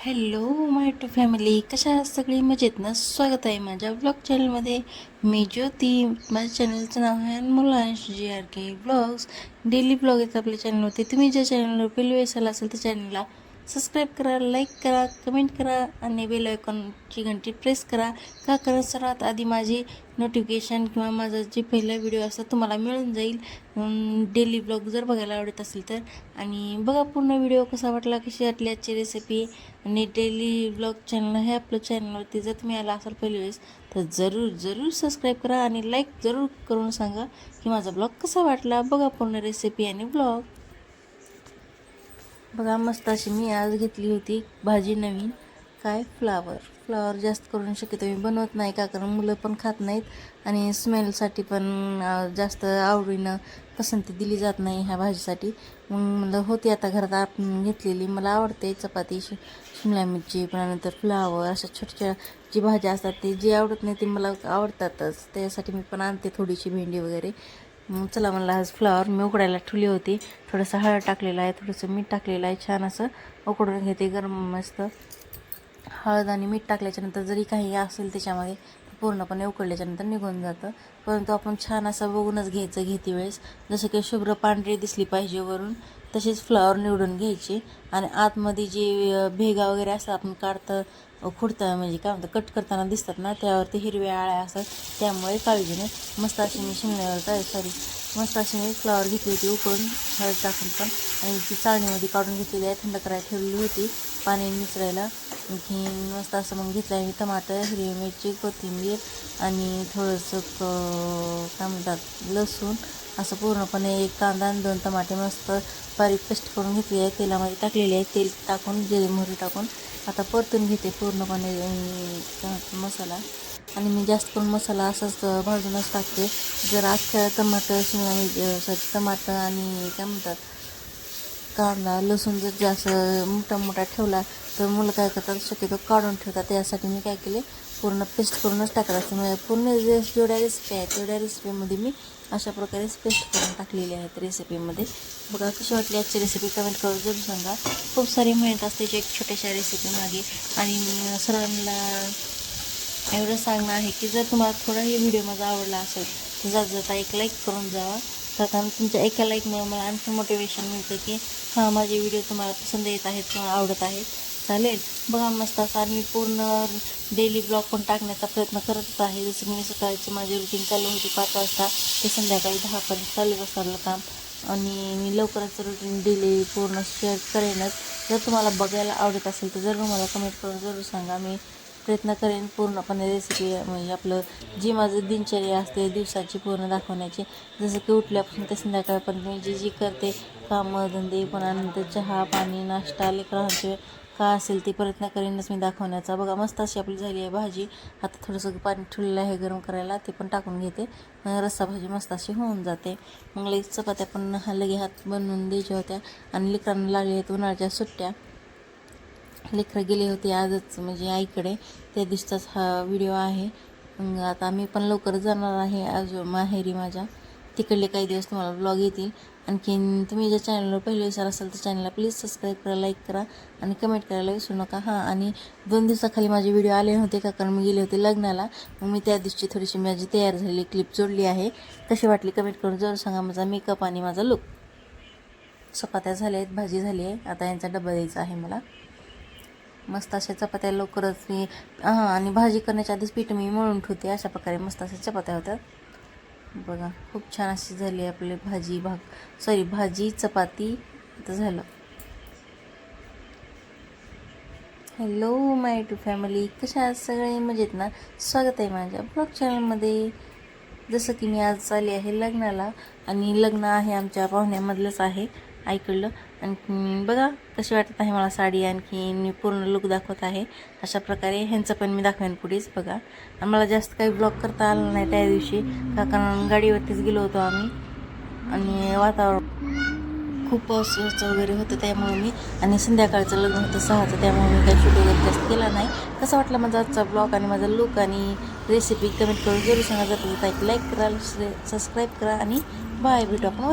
Hello my to family कशा आहात सगळी? मजेत ना? स्वागत आहे माझ्या ब्लॉग चॅनलमध्ये मी ज्योती. माझ्या चॅनलचं नाव आहे मुलांश G R K blogs daily blog आहेत आपल्या चॅनलवरती तुम्ही ज्या चॅनलवर पहिली वेळेस असेल त्या चॅनलला सबस्क्राईब करा लाईक करा कमेंट करा आणि बेल आयकॉनची घंटी प्रेस करा. का? कारण सर्वात आधी माझी नोटिफिकेशन किंवा माझा जे पहिला व्हिडिओ असतो तुम्हाला मिळून जाईल. डेली ब्लॉग जर बघायला आवडत असेल तर. आणि बघा पूर्ण व्हिडिओ कसा वाटला कशी वाटली आजची रेसिपी आणि डेली ब्लॉग चॅनल हे आपलं चॅनलवरती जर तुम्ही आला असाल पहिली वेळेस तर जरूर जरूर सबस्क्राईब करा आणि लाईक जरूर करून सांगा की माझा ब्लॉग कसा वाटला. बघा पूर्ण रेसिपी आणि ब्लॉग बघा मस्त अशी मी आज घेतली होती भाजी नवीन. काय? फ्लावर. फ्लावर जास्त करून शक्यतो मी बनवत नाही का? कारण मुलं पण खात नाहीत आणि स्मेलसाठी पण जास्त आवडीनं पसंती दिली जात नाही ह्या भाजीसाठी. मग म्हणलं होती आता घरात आपण घेतलेली. मला आवडते चपाती शि शिमला मिरची पुन्हा फ्लावर अशा छोट्या जी भाज्या असतात ते जे आवडत नाही ते मला आवडतातच. त्यासाठी मी पण आणते थोडीशी भेंडी वगैरे. चला मला आज फ्लावर मी उकडायला ठेवली होती. थोडंसं हळद टाकलेलं आहे थोडंसं मीठ टाकलेलं आहे छान असं उकडून घेते गरम मस्त. हळद आणि मीठ टाकल्याच्यानंतर जरी काही असेल त्याच्यामध्ये पूर्णपणे उकडल्याच्यानंतर निघून जातं. परंतु आपण छान असं बघूनच घ्यायचं घेते वेळेस. जसं की शुभ्र पांढरी दिसली पाहिजे वरून तशीच फ्लॉवर निवडून घ्यायची. आणि आतमध्ये जे भेगा वगैरे असतात आपण काढतं खुडतं म्हणजे काय म्हणतं कट करताना दिसतात ना त्यावरती हिरव्या आळ्या असतात. त्यामुळे काळजीने मस्त अशी मी शिमल्यावर काय सॉरी. मस्त अशी मी फ्लॉवर घेतली होती उकळून हळद टाकून पण आणि ती चाळणीमध्ये काढून घेतलेली आहे थंड करायला ठेवलेली होती. पाणी मिसळायला मस्त असं मग घेतलं आहे टमाटर हिरवी मिरची कोथिंबीर आणि थोडंसं क काय म्हणतात लसूण असं पूर्णपणे एक कांदा आणि दोन टमाटे मस्त बारीक पेस्ट करून घेतली आहे. तेलामध्ये टाकलेली आहे. तेल टाकून जिरे मोहरी टाकून आता परतून घेते पूर्णपणे मसाला. आणि मी जास्त करून मसाला असंच भाजूनच टाकते. जर अख्ख्या टमाटर शिमला मिरची टमाटर आणि काय म्हणतात कांदा लसूण जर जास्त मोठा मोठा ठेवला तर मुलं काय करतात शक्यतो काढून ठेवतात. त्यासाठी मी काय केले पूर्ण पेस्ट करूनच टाकत म्हणजे पूर्ण जे जेवढ्या रेसिपी आहेत तेवढ्या रेसिपीमध्ये मी अशा प्रकारे पेस्ट करून टाकलेली आहेत रेसिपीमध्ये बघा कशी वाटली आजची रेसिपी कमेंट करून जरूर सांगा. खूप सारी मेहनत असते एक छोट्याशा रेसिपीमागे आणि सरांना सर्वांना एवढं सांगणं आहे की जर तुम्हाला थोडाही व्हिडिओ माझा आवडला असेल तर जात जाता एक लाईक करून जावा. तर आणि तुमच्या एका एक मला आणखी मोटिवेशन मिळतं की हां माझे व्हिडिओ तुम्हाला पसंत येत आहेत किंवा आवडत आहेत. चालेल? बघा मस्त असं आणि मी पूर्ण डेली ब्लॉग पण टाकण्याचा प्रयत्न करतच आहे. जसं की मी सकाळची माझी रुटीन चालू होती पाच वाजता ते संध्याकाळी दहापर्यंत चालू असतं काम. आणि मी लवकरच रुटीन डेली पूर्ण शेअर करेनच. जर तुम्हाला बघायला आवडत असेल तर जरूर मला कमेंट करून जरूर सांगा. मी प्रयत्न करेन पूर्णपणे रेसिपी म्हणजे आपलं जी माझं दिनचर्या असते दिवसाची पूर्ण दाखवण्याची. जसं की उठल्यापासून ते संध्याकाळपर्यंत मी जी जी करते कामं धंदे पुन्हा नंतर चहा पाणी नाश्ता लेकरांचे का असेल ते प्रयत्न करेनच मी दाखवण्याचा. बघा मस्त अशी आपली झाली आहे भाजी. आता थोडंसं पाणी ठेवलेलं आहे गरम करायला. ते पण टाकून घेते. रस्सा भाजी मस्त अशी होऊन जाते. मग लगेच चपात्या पण हा लगे हात बनवून द्यायच्या होत्या. आणि लेकरांना लागले आहेत उन्हाळ्याच्या सुट्ट्या. लेकरं गेले होते आजच म्हणजे आईकडे. त्या दिवसाच हा व्हिडिओ आहे. मग आता मी पण लवकर जाणार आहे आज माहेरी माझ्या. तिकडले काही दिवस तुम्हाला ब्लॉग येतील. आणखीन तुम्ही ज्या चॅनलवर पहिले विचार असाल तर चॅनलला प्लीज सबस्क्राईब करा लाईक करा आणि कमेंट करायला विसरू नका. हां आणि दोन दिवसाखाली माझे व्हिडिओ आले होते का? कारण मी गेले होते लग्नाला. मग मी त्या दिवशी थोडीशी माझी तयार झालेली क्लिप जोडली आहे. कशी वाटली कमेंट करून जरूर सांगा माझा मेकअप आणि माझा लुक चपात्या झाल्या आहेत भाजी झाली आहे. आता यांचा डबा द्यायचा आहे मला. मस्त अशा चपात्या लवकरच मी हां आणि भाजी करण्याच्या आधीच पीठ मी मळून ठेवते अशा प्रकारे मस्त अशा चपात्या होतात बघा खूप छान अशी झाली आपली भाजी भाग सॉरी भाजी चपाती आता झालं. हॅलो माय टू फॅमिली कशा आहात? सगळे मजेत ना? स्वागत आहे माझ्या ब्लॉग चॅनलमध्ये जसं की मी आज आली आहे लग्नाला आणि लग्न आहे आमच्या पाहुण्यामधलंच आहे. ऐकलं आणखी बघा कशी वाटत आहे मला साडी आणखी मी पूर्ण लुक दाखवत आहे. अशा प्रकारे ह्यांचं पण मी दाखवेन पुढेच बघा. आणि मला जास्त काही ब्लॉग करता आलं नाही त्या दिवशी. का कारण गाडीवरतीच गेलो होतो आम्ही. आणि वातावरण खूप पावसाचं वगैरे होतं त्यामुळे मी. आणि संध्याकाळचं लग्न होतं सहाचं त्यामुळे मी काही शूट वगैरे जास्त केला नाही. कसा वाटला माझा आजचा ब्लॉग आणि माझा लुक आणि रेसिपी कमेंट करून जरूर सांगा. जर जाता लाईक करा सबस्क्राईब करा आणि बाय भेटू आपण